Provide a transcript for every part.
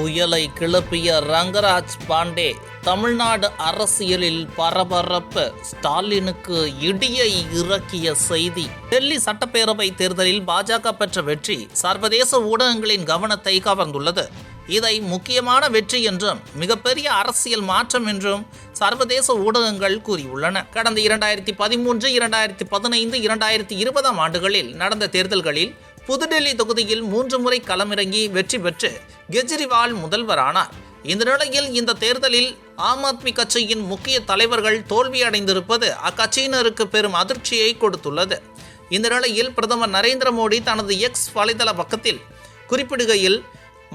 புயலை கிளப்பிய ரங்கராஜ் பாண்டே தமிழ்நாடு அரசியலில் பரபரப்பு. ஸ்டாலினுக்கு இடியை இறக்கிய செய்தி. டெல்லி சட்டப்பேரவை தேர்தலில் பாஜக பெற்ற வெற்றி சர்வதேச ஊடகங்களின் கவனத்தை கவர்ந்துள்ளது. இதை முக்கியமான வெற்றி என்றும் மிகப்பெரிய அரசியல் மாற்றம் என்றும் சர்வதேச ஊடகங்கள் கூறியுள்ளன. கடந்த இரண்டாயிரத்தி பதிமூன்று இரண்டாயிரத்தி பதினைந்து இரண்டாயிரத்தி இருபதாம் ஆண்டுகளில் நடந்த தேர்தல்களில் புதுடெல்லி தொகுதியில் மூன்று முறை களமிறங்கி வெற்றி பெற்று கெஜ்ரிவால் முதல்வரானார். இந்த நிலையில் இந்த தேர்தலில் ஆம் ஆத்மி கட்சியின் முக்கிய தலைவர்கள் தோல்வியடைந்திருப்பது அக்கட்சியினருக்கு பெரும் அதிர்ச்சியை கொடுத்துள்ளது. இந்த நிலையில் பிரதமர் நரேந்திர மோடி தனது எக்ஸ் வலைதள பக்கத்தில் குறிப்பிடுகையில்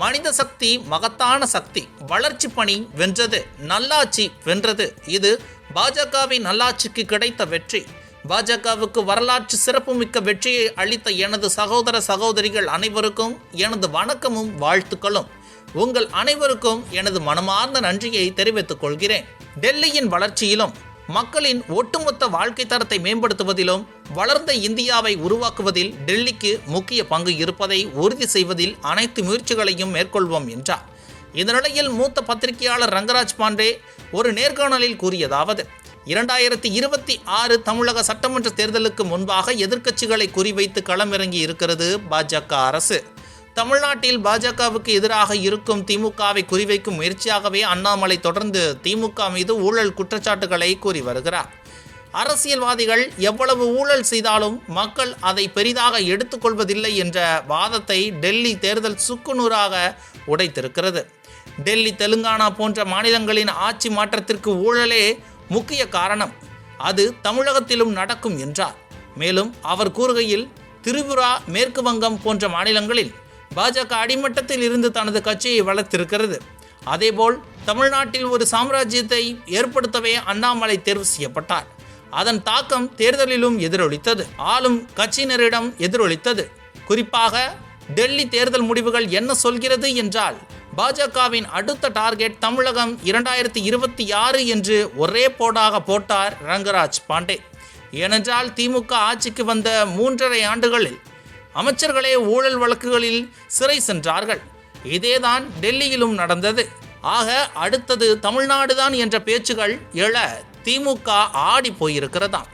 மனித சக்தி மகத்தான சக்தி வளர்ச்சி பணி வென்றது நல்லாட்சி வென்றது இது பாஜகவின் நல்லாட்சிக்கு கிடைத்த வெற்றி. பாஜகவுக்கு வரலாற்று சிறப்புமிக்க வெற்றியை அளித்த எனது சகோதர சகோதரிகள் அனைவருக்கும் எனது வணக்கமும் வாழ்த்துக்களும். உங்கள் அனைவருக்கும் எனது மனமார்ந்த நன்றியை தெரிவித்துக் கொள்கிறேன். டெல்லியின் வளர்ச்சியிலும் மக்களின் ஒட்டுமொத்த வாழ்க்கை தரத்தை மேம்படுத்துவதிலும் வளர்ந்த இந்தியாவை உருவாக்குவதில் டெல்லிக்கு முக்கிய பங்கு இருப்பதை உறுதி செய்வதில் அனைத்து முயற்சிகளையும் மேற்கொள்வோம் என்றார். இந்த நிலையில் மூத்த பத்திரிகையாளர் ரங்கராஜ் பாண்டே ஒரு நேர்காணலில் கூறியதாவது இரண்டாயிரத்தி இருபத்தி ஆறு தமிழக சட்டமன்ற தேர்தலுக்கு முன்பாக எதிர்க்கட்சிகளை குறிவைத்து களமிறங்கி இருக்கிறது பாஜக அரசு. தமிழ்நாட்டில் பாஜகவுக்கு எதிராக இருக்கும் திமுகவை குறிவைக்கும் முயற்சியாகவே அண்ணாமலை தொடர்ந்து திமுக மீது ஊழல் குற்றச்சாட்டுகளை கூறி வருகிறார். அரசியல்வாதிகள் எவ்வளவு ஊழல் செய்தாலும் மக்கள் அதை பெரிதாக எடுத்துக்கொள்வதில்லை என்ற வாதத்தை டெல்லி தேர்தல் சுக்குநூறாக உடைத்திருக்கிறது. டெல்லி தெலுங்கானா போன்ற மாநிலங்களின் ஆட்சி மாற்றத்திற்கு ஊழலே முக்கிய காரணம் அது தமிழகத்திலும் நடக்கும் என்றார். மேலும் அவர் கூறுகையில் திரிபுரா மேற்கு வங்கம் போன்ற மாநிலங்களில் பாஜக அடிமட்டத்தில் இருந்து தனது கட்சியை வளர்த்திருக்கிறது. அதேபோல் தமிழ்நாட்டில் ஒரு சாம்ராஜ்யத்தை ஏற்படுத்தவே அண்ணாமலை தேர்வு செய்யப்பட்டார். அதன் தாக்கம் தேர்தலிலும் எதிரொலித்தது. ஆளும் கட்சியினரிடம் எதிரொலித்தது. குறிப்பாக டெல்லி தேர்தல் முடிவுகள் என்ன சொல்கிறது என்றால் பாஜகவின் அடுத்த டார்கெட் தமிழகம் இரண்டாயிரத்தி இருபத்தி ஆறு என்று ஒரே போடாக போட்டார் ரங்கராஜ் பாண்டே. ஏனென்றால் திமுக ஆட்சிக்கு வந்த மூன்றரை ஆண்டுகளில் அமைச்சர்களே ஊழல் வழக்குகளில் சிறை சென்றார்கள். இதேதான் டெல்லியிலும் நடந்தது. ஆக அடுத்தது தமிழ்நாடுதான் என்ற பேச்சுகள் எழ திமுக ஆடி போயிருக்கிறதாம்.